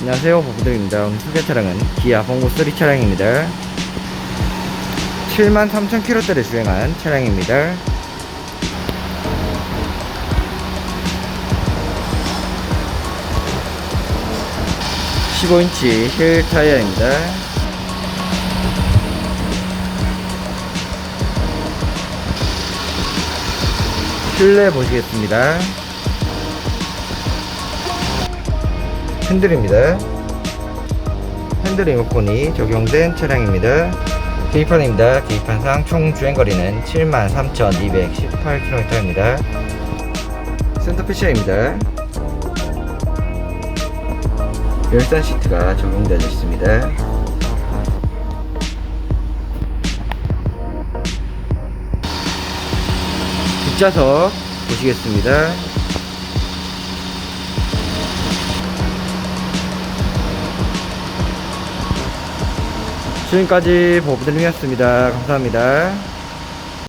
안녕하세요. 오늘 소개 차량은 기아 봉고3 차량입니다. 73,000km대를 주행한 차량입니다. 15인치 힐 타이어입니다. 실내 보시겠습니다 핸들입니다. 핸들 리모컨이 적용된 차량입니다. 계기판입니다. 계기판상 총 주행거리는 73,218km입니다. 센터 패셔입니다. 열선 시트가 적용되어 있습니다. 뒷좌석 보시겠습니다. 지금까지 보부드림이었습니다. 감사합니다.